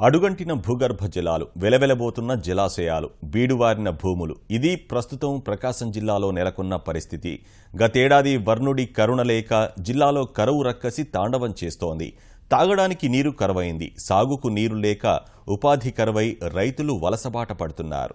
అడుగంటిన భూగర్భ జలాలు వెలవెలబోతున్న జలాశయాలు బీడువారిన భూములు. ఇది ప్రస్తుతం ప్రకాశం జిల్లాలో నెలకొన్న పరిస్థితి. గతేడాది వర్ణుడి కరుణలేక జిల్లాలో కరువు రక్కసి తాండవం చేస్తోంది. తాగడానికి నీరు కరువైంది. సాగుకు నీరు లేక ఉపాధి కరువై రైతులు వలసబాట పడుతున్నారు.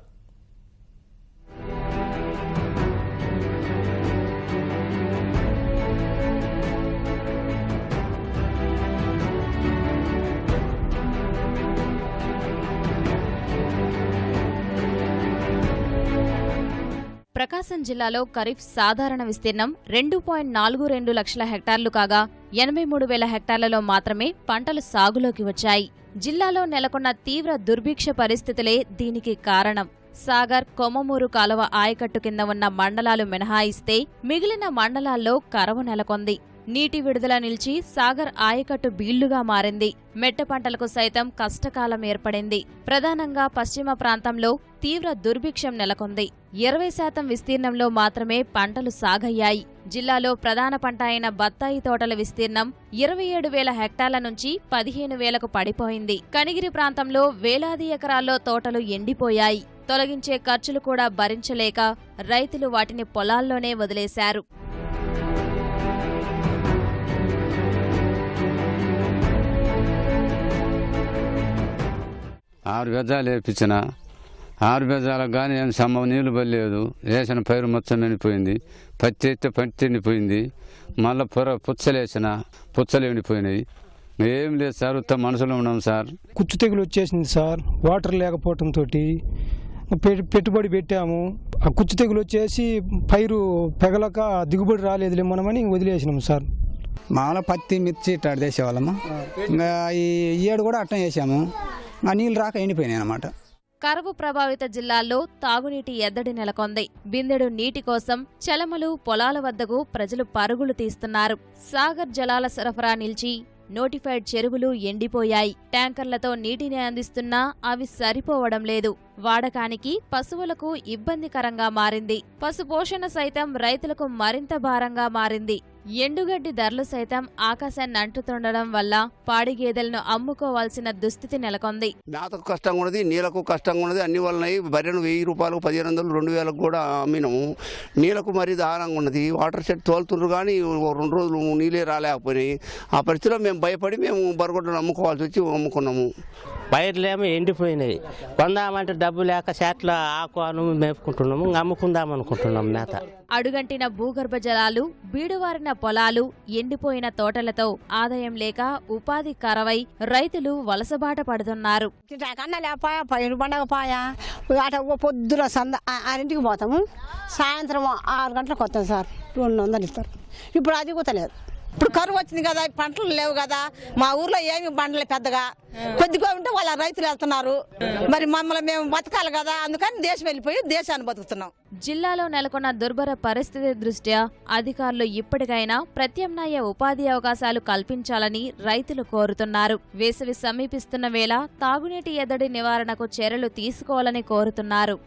ప్రకాశం జిల్లాలో ఖరీఫ్ సాధారణ విస్తీర్ణం రెండు పాయింట్ నాలుగు రెండు లక్షల హెక్టార్లు కాగా ఎనభై మూడు వేల హెక్టార్లలో మాత్రమే పంటలు సాగులోకి వచ్చాయి. జిల్లాలో నెలకొన్న తీవ్ర దుర్భిక్ష పరిస్థితులే దీనికి కారణం. సాగర్ కొమ్మమూరు కాలువ ఆయకట్టు కింద ఉన్న మండలాలు మినహాయిస్తే మిగిలిన మండలాల్లో కరవు నెలకొంది. నీటి విడుదల నిలిచి సాగర్ ఆయకట్టు బీళ్ళుగా మారింది. మెట్ట పంటలకు సైతం కష్టకాలం ఏర్పడింది. ప్రధానంగా పశ్చిమ ప్రాంతంలో తీవ్ర దుర్భిక్షం నెలకొంది. ఇరవై శాతం విస్తీర్ణంలో మాత్రమే పంటలు సాగయ్యాయి. జిల్లాలో ప్రధాన పంట అయిన బత్తాయి తోటల విస్తీర్ణం ఇరవై ఏడు వేల హెక్టార్ల నుంచి పదిహేను వేలకు పడిపోయింది. కనిగిరి ప్రాంతంలో వేలాది ఎకరాల్లో తోటలు ఎండిపోయాయి. తొలగించే ఖర్చులు కూడా భరించలేక రైతులు వాటిని పొలాల్లోనే వదిలేశారు. ఆరు గజాలు వేపించిన ఆరు బెజ్జాలకు కానీ ఏం సమ్మ నీళ్ళు పడలేదు. వేసిన పైరు మొత్తం ఎండిపోయింది పత్తి ఎత్తే పత్తి ఎండిపోయింది మళ్ళీ పొర పుచ్చలు వేసిన పుచ్చలు ఎండిపోయినాయి. ఏం లేదు సార్ ఉత్త మనసులో ఉన్నాం సార్. కుచ్చు తెగులు వచ్చేసింది సార్. వాటర్ లేకపోవడంతో పెట్టుబడి పెట్టాము. ఆ కుచ్చు తెగులు వచ్చేసి పైరు పెగలక దిగుబడి రాలేదులే మనమని వదిలేసినాం సార్. మామూలుగా పత్తి మిర్చి ఇట్లా వేసేవాళ్ళము. ఇంకా ఈ ఏడు కూడా అట్లా వేసాము. ఆ నీళ్ళు రాక ఎండిపోయినాయి అనమాట కరువు ప్రభావిత జిల్లాల్లో తాగునీటి ఎద్దడి నెలకొంది. బిందెడు నీటి కోసం చలమలు పొలాల వద్దకు ప్రజలు పరుగులు తీస్తున్నారు. సాగర్ జలాల సరఫరా నిలిచి నోటిఫైడ్ చెరువులు ఎండిపోయాయి. ట్యాంకర్లతో నీటిని అందిస్తున్నా అవి సరిపోవడం లేదు. వాడకానికి పశువులకు ఇబ్బందికరంగా మారింది. పశుపోషణ సైతం రైతులకు మరింత భారంగా మారింది. ఎండుగడ్డి ధరలు సైతం ఆకాశాన్ని అంటుతుండడం వల్ల పాడి గేదెలను అమ్ముకోవాల్సిన దుస్థితి నెలకొంది. నాతకు కష్టంగా ఉన్నది నీళ్ళకు కష్టంగా ఉన్నది అన్ని వలనవి బర్రెను వెయ్యి రూపాయలకు పదిహేను వందలు రెండు వేలకు కూడా అమ్మినాము. నీళ్ళకు మరీ దారుణంగా ఉన్నది. వాటర్ సెట్ తోలుతుండ్రు కానీ రెండు రోజులు నీళ్ళే రాలేకపోయినాయి. ఆ పరిస్థితిలో మేము భయపడి మేము బరగొడ్డను అమ్ముకోవాల్సి వచ్చి అమ్ముకున్నాము. పైర్లేమో ఎండిపోయినాయి. కొందామంటే డబ్బు లేక చెట్ల ఆకు అను మేపుకుంటున్నాము ఇంక అమ్ముకుందాం అనుకుంటున్నాం మేత. అడుగంటిన భూగర్భ జలాలు బీడువారిన పొలాలు ఎండిపోయిన తోటలతో ఆదాయం లేక ఉపాధి కరవై రైతులు వలసబాట పడుతున్నారు. కన్నా లేపాయా పైరు పండగ పాయా? అట ఓ పొద్దున సంద ఆ- ఆరింటికి పోతాము. సాయంత్రం ఆరు గంటలకు వస్తాం సార్. రెండు వందలు ఇస్తారు. ఇప్పుడు అది కూడా లేదు ఇప్పుడు కరువు వచ్చింది కదా పంటలు లేవు కదా మా ఊర్లో ఏమి పంటలు పెద్దగా. కొద్దిగా ఉంటే వాళ్ళ రైతులు వెళ్తున్నారు. మరి మమ్మల్ని మేము బతకాలి కదా అందుకని దేశం వెళ్ళిపోయి దేశాన్ని బతుకుతున్నాం. జిల్లాలో నెలకొన్న దుర్భర పరిస్థితి దృష్ట్యా అధికారులు ఇప్పటికైనా ప్రత్యామ్నాయ ఉపాధి అవకాశాలు కల్పించాలని రైతులు కోరుతున్నారు. వేసవి సమీపిస్తున్న వేళ తాగునీటి ఎద్దడి నివారణకు చర్యలు తీసుకోవాలని కోరుతున్నారు.